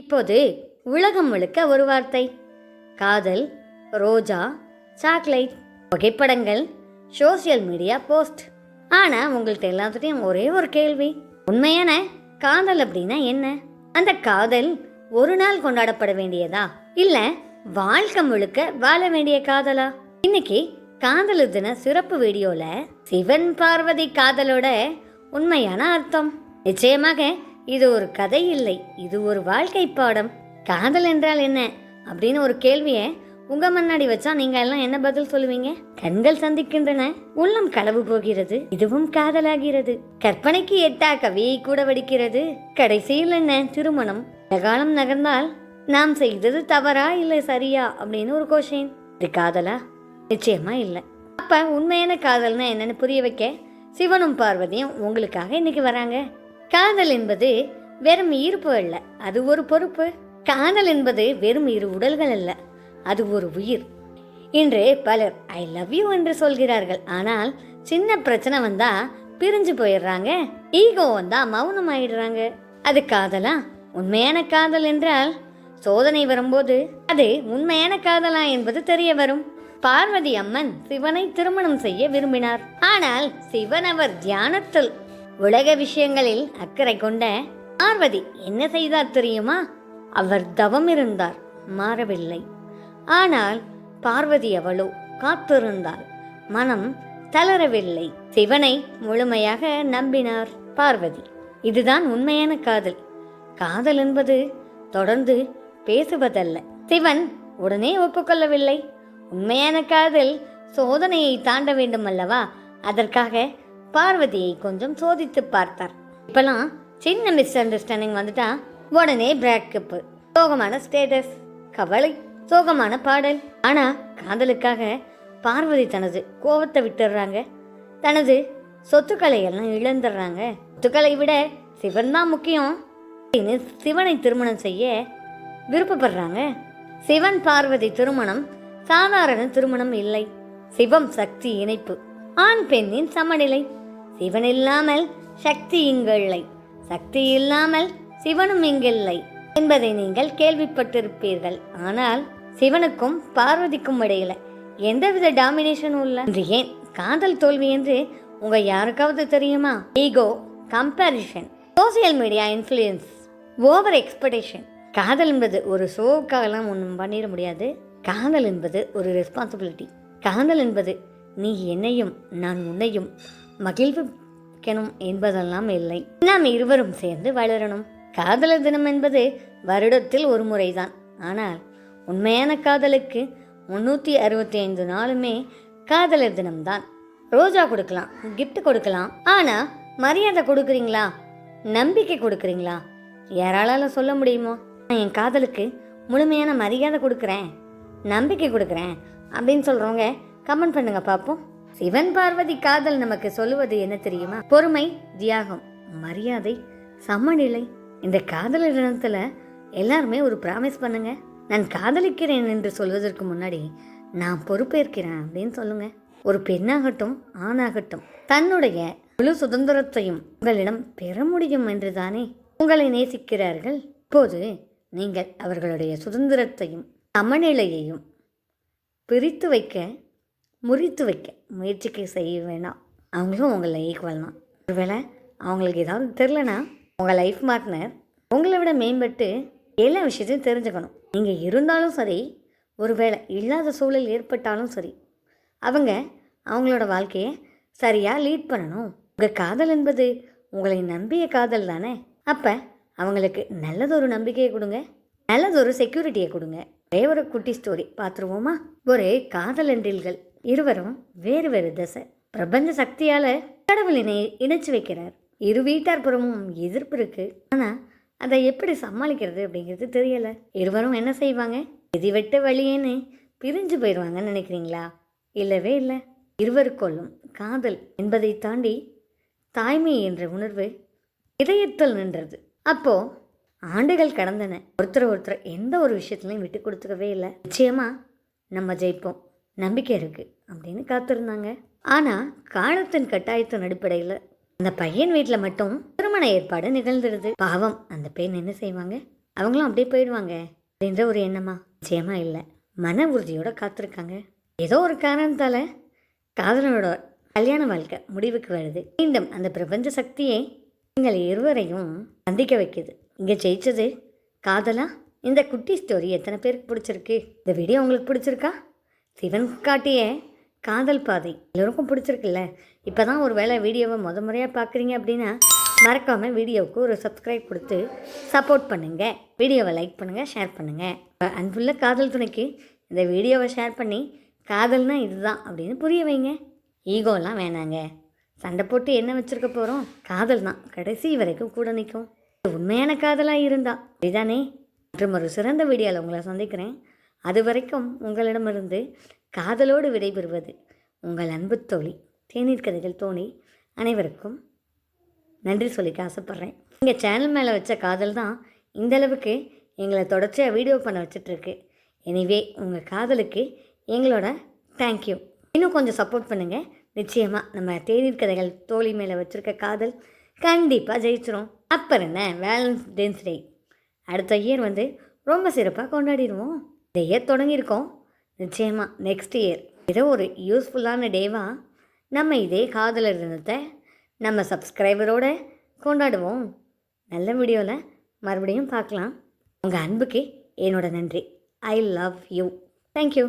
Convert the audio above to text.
இப்போது உலகம் முழுக்க ஒரு வார்த்தை. காதல் ரோஜா சாக்லேட் புகைப்படங்கள் சோஷியல் மீடியா போஸ்ட். ஆனால் உங்கள்கிட்ட எல்லாத்துட்டையும் ஒரே ஒரு கேள்வி. உண்மையான காதல் அப்படின்னா என்ன? அந்த காதல் ஒரு நாள் கொண்டாடப்பட வேண்டியதா? இல்லை வாழ்க்கை முழுக்க வாழ வேண்டிய காதலா? இன்னைக்கு காதல் தின சிறப்பு வீடியோல சிவன் பார்வதி காதலோட உண்மையான அர்த்தம். நிச்சயமாக இது ஒரு கதை இல்லை இது ஒரு வாழ்க்கை பாடம். காதல் என்றால் என்ன? அப்படின்னு ஒரு கேள்வியை உங்க முன்னாடி வச்சா நீங்க எல்லாம் என்ன பதில் சொல்லுவீங்க? கண்கள் சந்திக்கின்றன உள்ளம் களவு போகிறது இதுவும் காதலாகிறது. கற்பனைக்கு எட்டா கவியை கூட வடிக்கிறது. கடைசியில் என்ன? திருமணம். காலம் நகர்ந்தால் நாம் செய்தது தவறா இல்லை சரியா? அப்படின்னு ஒரு கோஷின் இது காதலா? நிச்சயமா இல்லை. அப்ப உண்மையான காதல்னா என்னன்னு புரிய வைக்க சிவனும் பார்வதியும் உங்களுக்காக இன்னைக்கு வராங்க. காதல் என்பது வெறும் ஈர்ப்பு அல்ல. அது ஒரு பொறுப்பு. காதல் என்பது வெறும் இரு உடல்கள் அல்ல. அது ஒரு உயிர். இன்று பலர் ஐ லவ் யூ என்று சொல்கிறார்கள். ஆனால் சின்ன பிரச்சனை வந்தா பிரிஞ்சு போயிடுறாங்க. ஈகோ வந்தா மௌனம் ஆயிடுறாங்க அது காதலா? உண்மையான காதல் என்றால் சோதனை வரும்போது அது உண்மையான காதலா என்பது தெரிய வரும். பார்வதி அம்மன் சிவனை திருமணம் செய்ய விரும்பினார். ஆனால் சிவன் அவர் தியானத்தில் உலக விஷயங்களில் அக்கறை கொண்ட பார்வதி என்ன செய்தார் தெரியுமா? அவர் தவம் இருந்தார் மாறவில்லை. ஆனால் பார்வதி அவளோ காத்திருந்தாள். மனம் தளரவில்லை. சிவனை முழுமையாக நம்பினார் பார்வதி. இதுதான் உண்மையான காதல். காதல் என்பது தொடர்ந்து பேசுவதல்ல. சிவன் உடனே ஒப்புக்கொள்ளவில்லை. உண்மையான காதல் சோதனையை தாண்ட வேண்டும் அல்லவா அதற்காக பார்வதியை கொஞ்சம் சோதித்து பார்த்தார். இப்பெல்லாம் சின்ன மிஸ் அண்டர்ஸ்டாண்டிங் வந்துட்டா உடனே பிரேக்கப்பு சோகமான ஸ்டேட்டஸ் கவலை சோகமான பாடல். ஆனா காதலுக்காக பார்வதி தனது கோபத்தை விட்டுடுறாங்க. தனது சொத்துக்களை எல்லாம் இழந்துடுறாங்க. சொத்துக்களை விட சிவன் தான் முக்கியம். அப்படின்னு சிவனை திருமணம் செய்ய விருப்பப்படுறாங்க. சிவன் பார்வதி திருமணம் சாதாரண திருமணம் இல்லை. சிவம் சக்தி இணைப்பு. ஆண் பெண்ணின் சமநிலை. சிவன் இல்லாமல் சக்தி இங்கில்லை. சக்தி இல்லாமல் சிவனும் இங்கில்லை என்பதை நீங்கள் கேள்விப்பட்டிருப்பீர்கள். ஆனால் சிவனுக்கும் பார்வதிக்கும் இடையில எந்தவித டாமினேஷனும் இல்லை. என்று ஏன் காதல் தோல்வி என்று உங்க யாருக்காவது தெரியுமா? Ego comparison social media influence over expectation காதல் என்பது ஒரு ஷோவுக்காகலாம் ஒன்றும் பண்ணிட முடியாது. காதல் என்பது ஒரு ரெஸ்பான்சிபிலிட்டி காதல் என்பது நீ என்னையும் நான் உன்னையும் மகிழ்விக்கணும் என்பதெல்லாம் இல்லை. நாம் இருவரும் சேர்ந்து வளரணும். காதலர் தினம் என்பது வருடத்தில் ஒரு முறைதான். ஆனால் உண்மையான காதலுக்கு முன்னூற்றி அறுபத்தி ஐந்து நாளுமே காதலர் தினம்தான். ரோஜா கொடுக்கலாம் கிஃப்ட் கொடுக்கலாம். ஆனால் மரியாதை கொடுக்குறீங்களா? நம்பிக்கை கொடுக்குறீங்களா? யாரால சொல்ல முடியுமோ? நான் என் காதலுக்கு முழுமையான மரியாதை கொடுக்குறேன் நம்பிக்கை கொடுக்குறேன் அப்படின்னு சொல்கிறவங்க கமெண்ட் பண்ணுங்க பார்ப்போம். சிவன் பார்வதி காதல் நமக்கு சொல்லுவது என்ன தெரியுமா? பொறுமை தியாகம் மரியாதை சமநிலை. இந்த காதலர் தினத்தில் எல்லாருமே ஒரு ப்ராமிஸ் பண்ணுங்க. நான் காதலிக்கிறேன் என்று சொல்வதற்கு முன்னாடி நான் பொறுப்பேற்கிறேன் அப்படின்னு சொல்லுங்க. ஒரு பெண்ணாகட்டும் ஆணாகட்டும் தன்னுடைய முழு சுதந்திரத்தையும் உங்களிடம் பெற முடியும் என்று தானே உங்களை நேசிக்கிறார்கள்? இப்போது நீங்கள் அவர்களுடைய சுதந்திரத்தையும் சமநிலையையும் பிரித்து வைக்க முறித்து வைக்க முயற்சிக்க செய்ய வேணாம். அவங்களும் உங்களை ஈக்குவல் தான். ஒருவேளை அவங்களுக்கு ஏதாவது தெரிலனா உங்கள் லைஃப் பார்ட்னர் உங்களை விட மேம்பட்டு எல்லா விஷயத்தையும் தெரிஞ்சுக்கணும். நீங்கள் இருந்தாலும் சரி ஒருவேளை இல்லாத சூழல் ஏற்பட்டாலும் சரி அவங்க அவங்களோட வாழ்க்கையை சரியாக லீட் பண்ணணும். உங்கள் காதல் என்பது உங்களை நம்பிய காதல் தானே? அப்போ அவங்களுக்கு நல்லதொரு நம்பிக்கையை கொடுங்க. நல்லதொரு செக்யூரிட்டியை கொடுங்க. ஒரே ஒரு குட்டி ஸ்டோரி பார்த்துருவோமா? ஒரு காதலன்றில்கள் இருவரும் வேறு வேறு திசை பிரபஞ்ச சக்தியால் கடவுள் இணை இணைச்சு வைக்கிறார். இரு வீட்டார் புறமும் எதிர்ப்பு இருக்கு. ஆனால் அதை எப்படி சமாளிக்கிறது அப்படிங்கிறது தெரியல. இருவரும் என்ன செய்வாங்க? எதி வெட்ட வழியேன்னு பிரிஞ்சு போயிடுவாங்கன்னு நினைக்கிறீங்களா? இல்லவே இல்லை. இருவருக்கொள்ளும் காதல் என்பதை தாண்டி தாய்மை என்ற உணர்வு இதயத்தில் நின்றது. அப்போ ஆண்டுகள் கடந்தன. ஒருத்தர் ஒருத்தர் எந்த ஒரு விஷயத்துலையும் விட்டு கொடுத்துக்கவே இல்லை. நிச்சயமா நம்ம ஜெயிப்போம். நம்பிக்கை இருக்குது அப்படின்னு காத்திருந்தாங்க. ஆனால் காலத்தின் கட்டாயத்தின் அடிப்படையில் அந்த பையன் வீட்டில் மட்டும் திருமண ஏற்பாடு நிகழ்ந்துடுது. பாவம் அந்த பெண் என்ன செய்வாங்க? அவங்களும் அப்படியே போயிடுவாங்க அப்படின்ற ஒரு எண்ணமா? நிச்சயமாக இல்லை. மன உறுதியோட காத்திருக்காங்க. ஏதோ ஒரு காரணத்தால் காதலனோட கல்யாண வாழ்க்கை முடிவுக்கு வருது. மீண்டும் அந்த பிரபஞ்ச சக்தியை எங்கள் இருவரையும் சந்திக்க வைக்குது. இங்கே ஜெயிச்சது காதலா? இந்த குட்டி ஸ்டோரி எத்தனை பேருக்கு பிடிச்சிருக்கு? இந்த வீடியோ உங்களுக்கு பிடிச்சிருக்கா? சிவன் காட்டிய காதல் பாதை எல்லோருக்கும் பிடிச்சிருக்குல்ல? இப்போ தான் ஒரு வேளை வீடியோவை முத முறையாக பார்க்குறீங்க அப்படின்னா மறக்காமல் வீடியோவுக்கு ஒரு சப்ஸ்கிரைப் கொடுத்து சப்போர்ட் பண்ணுங்கள் வீடியோவை லைக் பண்ணுங்கள் ஷேர் பண்ணுங்கள் அன்புள்ள காதல் துணைக்கு இந்த வீடியோவை ஷேர் பண்ணி காதல்னால் இதுதான் அப்படின்னு புரிய வைங்க. ஈகோலாம் வேணாங்க. சண்டை போட்டு என்ன வச்சுருக்க போகிறோம் காதல் தான். கடைசி வரைக்கும் கூட நிற்கும் உண்மையான காதலாக இருந்தா. இதுதானே மற்றும் ஒரு சிறந்த வீடியோவில் உங்களை சந்திக்கிறேன். அது வரைக்கும் உங்களிடமிருந்து காதலோடு விடைபெறுவது உங்கள் அன்பு தோழி தேநீர் கதைகள் தோணி அனைவருக்கும் நன்றி சொல்லிக்க ஆசைப்பட்றேன். எங்கள் சேனல் மேலே வச்ச காதல் தான் இந்தளவுக்கு எங்களை தொடர்ச்சியாக வீடியோ பண்ண வச்சிட்ருக்கு. எனிவே உங்கள் காதலுக்கு எங்களோட தேங்க்யூ இன்னும் கொஞ்சம் சப்போர்ட் பண்ணுங்கள் நிச்சயமாக நம்ம தேநீர் கதைகள் தோழி மேலே வச்சுருக்க காதல் கண்டிப்பாக ஜெயிச்சிரும். அப்புறம் என்ன? வேலன்ஸ் டே அடுத்த இயர் வந்து ரொம்ப சிறப்பாக கொண்டாடிடுவோம். இந்த இயர் தொடங்கியிருக்கோம். நிச்சயமாக நெக்ஸ்ட் இயர் ஏதோ ஒரு யூஸ்ஃபுல்லான டேவாக நம்ம இதே காதலர் தினத்தை நம்ம சப்ஸ்கிரைபரோடு கொண்டாடுவோம். நல்ல வீடியோவில் மறுபடியும் பார்க்கலாம். உங்கள் அன்புக்கு என்னோட நன்றி. I love you thank you